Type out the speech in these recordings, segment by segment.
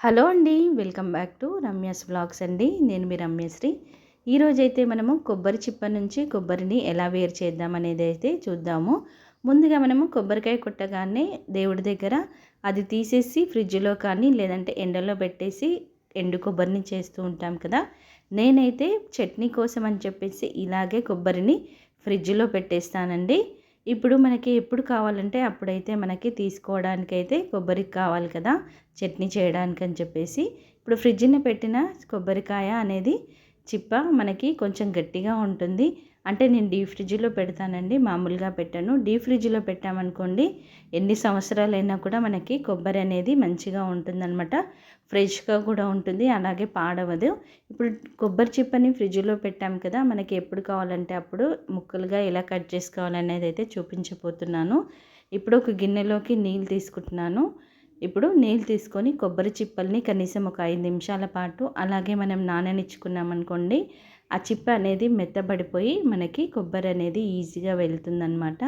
Hello అండి welcome back to Ramya's blogs అండి. నేను మీ రమ్యశ్రీ. ఈరోజైతే మనము కొబ్బరి చిప్ప నుంచి కొబ్బరిని ఎలా వేరు చేద్దాం అనేది అయితే చూద్దాము. ముందుగా మనము కొబ్బరికాయ కొట్టగానే దేవుడి దగ్గర అది తీసేసి ఫ్రిడ్జ్లో కానీ లేదంటే ఎండలో పెట్టేసి ఎండు కొబ్బరిని చేస్తూ ఉంటాం కదా. నేనైతే చట్నీ కోసం అని చెప్పేసి ఇలాగే కొబ్బరిని ఫ్రిడ్జ్లో పెట్టేస్తానండి. ఇప్పుడు మనకి ఎప్పుడు కావాలంటే అప్పుడైతే మనకి తీసుకోవడానికైతే కొబ్బరికి కావాలి కదా చట్నీ చేయడానికి అని చెప్పేసి. ఇప్పుడు ఫ్రిడ్జ్ని పెట్టిన కొబ్బరికాయ అనేది చిప్ప మనకి కొంచెం గట్టిగా ఉంటుంది. అంటే నేను డీ ఫ్రిడ్జ్లో పెడతానండి. మామూలుగా పెట్టాను. డీ ఫ్రిడ్జ్లో పెట్టామనుకోండి ఎన్ని సంవత్సరాలైనా కూడా మనకి కొబ్బరి అనేది మంచిగా ఉంటుందన్నమాట. ఫ్రెష్గా కూడా ఉంటుంది. అలాగే పాడవదు. ఇప్పుడు కొబ్బరి చిప్పని ఫ్రిడ్జ్లో పెట్టాం కదా మనకి ఎప్పుడు కావాలంటే అప్పుడు ముక్కలుగా ఎలా కట్ చేసుకోవాలనేది అయితే చూపించబోతున్నాను. ఇప్పుడు ఒక గిన్నెలోకి నీళ్ళు తీసుకుంటున్నాను. ఇప్పుడు నీళ్ళు తీసుకొని కొబ్బరి చిప్పల్ని కనీసం ఒక ఐదు నిమిషాల పాటు అలాగే మనం నాననిచ్చుకున్నాం అనుకోండి ఆ చిప్ప అనేది మెత్తబడిపోయి మనకి కొబ్బరి అనేది ఈజీగా వెళ్తుందనమాట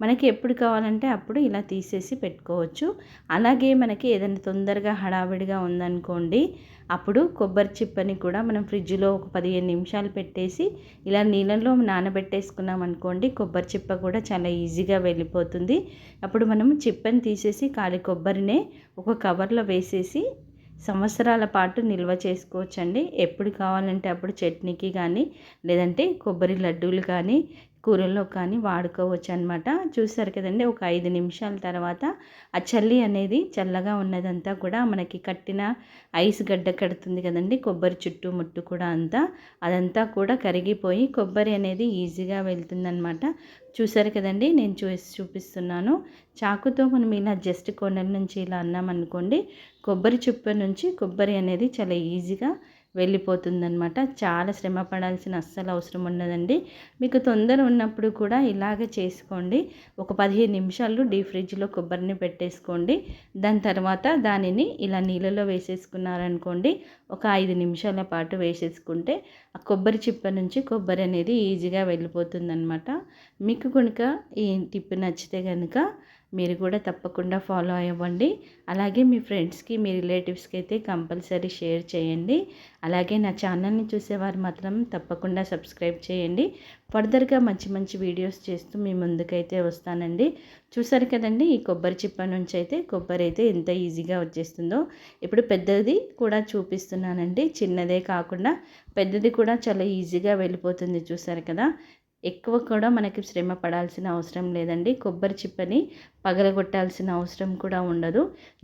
మనకి ఎప్పుడు కావాలంటే అప్పుడు ఇలా తీసేసి పెట్టుకోవచ్చు. అలాగే మనకి ఏదైనా తొందరగా హడావిడిగా ఉందనుకోండి అప్పుడు కొబ్బరి చిప్పని కూడా మనం ఫ్రిడ్జ్లో ఒక పదిహేను నిమిషాలు పెట్టేసి ఇలా నీళ్ళలో నానబెట్టేసుకున్నాం అనుకోండి కొబ్బరి చిప్ప కూడా చాలా ఈజీగా వెళ్ళిపోతుంది. అప్పుడు మనం చిప్పని తీసేసి ఖాళీ కొబ్బరినే ఒక కవర్లో వేసేసి సంవత్సరాల పాటు నిల్వ చేసుకోవచ్చండి. ఎప్పుడు కావాలంటే అప్పుడు చట్నీకి కానీ లేదంటే కొబ్బరి లడ్డూలు కానీ కూరల్లో కానీ వాడుకోవచ్చు అనమాట చూసారు కదండి ఒక ఐదు నిమిషాల తర్వాత ఆ చల్లి అనేది చల్లగా ఉన్నదంతా కూడా మనకి కట్టిన ఐస్ గడ్డ కడుతుంది కదండి కొబ్బరి చుట్టూ ముట్టు కూడా అంతా. అదంతా కూడా కరిగిపోయి కొబ్బరి అనేది ఈజీగా వెళ్తుందనమాట చూసారు కదండి నేను చూసి చూపిస్తున్నాను. చాకుతో మనం ఇలా జస్ట్ కొండల నుంచి ఇలా అన్నామనుకోండి కొబ్బరి చుప్ప నుంచి కొబ్బరి అనేది చాలా ఈజీగా వెళ్ళిపోతుందనమాట చాలా శ్రమ పడాల్సిన అస్సలు అవసరం ఉండదండి. మీకు తొందర ఉన్నప్పుడు కూడా ఇలాగే చేసుకోండి. ఒక పదిహేను నిమిషాలు డీ ఫ్రిడ్జ్లో కొబ్బరిని పెట్టేసుకోండి. దాని తర్వాత దానిని ఇలా నీళ్ళలో వేసేసుకున్నారనుకోండి ఒక ఐదు నిమిషాల పాటు వేసేసుకుంటే ఆ కొబ్బరి చిప్ప నుంచి కొబ్బరి అనేది ఈజీగా వెళ్ళిపోతుందనమాట మీకు కనుక ఈ టిప్ నచ్చితే కనుక మీరు కూడా తప్పకుండా ఫాలో అవ్వండి. అలాగే మీ ఫ్రెండ్స్కి మీ రిలేటివ్స్కి అయితే కంపల్సరీ షేర్ చేయండి. అలాగే నా ఛానల్ని చూసేవారు మాత్రం తప్పకుండా సబ్స్క్రైబ్ చేయండి. ఫర్దర్గా మంచి మంచి వీడియోస్ చేస్తూ మీ ముందుకైతే వస్తానండి. చూసారు కదండి ఈ కొబ్బరి చిప్ప నుంచి అయితే కొబ్బరి అయితే ఎంత ఈజీగా వచ్చేస్తుందో. ఇప్పుడు పెద్దది కూడా చూపిస్తున్నానండి. చిన్నదే కాకుండా పెద్దది కూడా చాలా ఈజీగా వెళ్ళిపోతుంది చూసారు కదా. ఎక్కువ కూడా మనకి శ్రమ పడాల్సిన అవసరం లేదండి. కొబ్బరి చిప్పని పగలగొట్టాల్సిన అవసరం కూడా ఉండదు.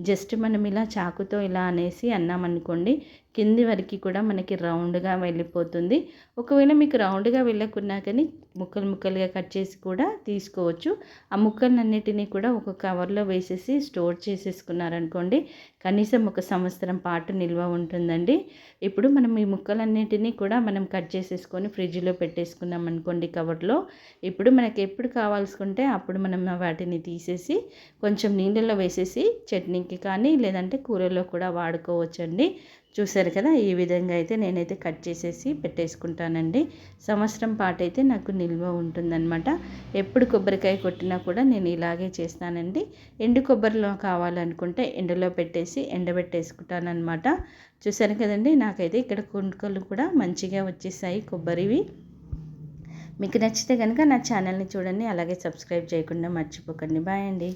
జస్ట్ మనం ఇలా చాకుతో ఇలా అనేసి అన్నామనుకోండి కింది వరకు కూడా మనకి రౌండ్గా వెళ్ళిపోతుంది. ఒకవేళ మీకు రౌండ్గా వెళ్ళకున్నా కానీ ముక్కలు ముక్కలుగా కట్ చేసి కూడా తీసుకోవచ్చు. ఆ ముక్కలన్నిటినీ కూడా ఒక కవర్లో వేసేసి స్టోర్ చేసేసుకున్నారనుకోండి కనీసం ఒక సంవత్సరం పాటు నిల్వ ఉంటుందండి. ఇప్పుడు మనం ఈ ముక్కలన్నిటినీ కూడా మనం కట్ చేసేసుకొని ఫ్రిడ్జ్లో పెట్టేసుకున్నాం అనుకోండి కవర్ కవర్లో ఇప్పుడు మనకి ఎప్పుడు కావాల్సుకుంటే అప్పుడు మనం వాటిని తీసేసి కొంచెం నీళ్ళలో వేసేసి చట్నీకి కానీ లేదంటే కూరలో కూడా వాడుకోవచ్చండి. చూసారు కదా ఈ విధంగా అయితే నేనైతే కట్ చేసేసి పెట్టేసుకుంటానండి. సంవత్సరం పాటు అయితే నాకు నిల్వ ఉంటుందన్నమాట. ఎప్పుడు కొబ్బరికాయ కొట్టినా కూడా నేను ఇలాగే చేస్తానండి. ఎండు కొబ్బరిలో కావాలనుకుంటే ఎండలో పెట్టేసి ఎండబెట్టేసుకుంటానమాట చూసాను కదండి నాకైతే ఇక్కడ కుంటుకలు కూడా మంచిగా వచ్చేసాయి కొబ్బరివి. మీకు నచ్చితే కనుక నా ఛానల్ని చూడండి అలాగే సబ్స్క్రైబ్ చేయకుండా మర్చిపోకండి. బాయ్ అండి.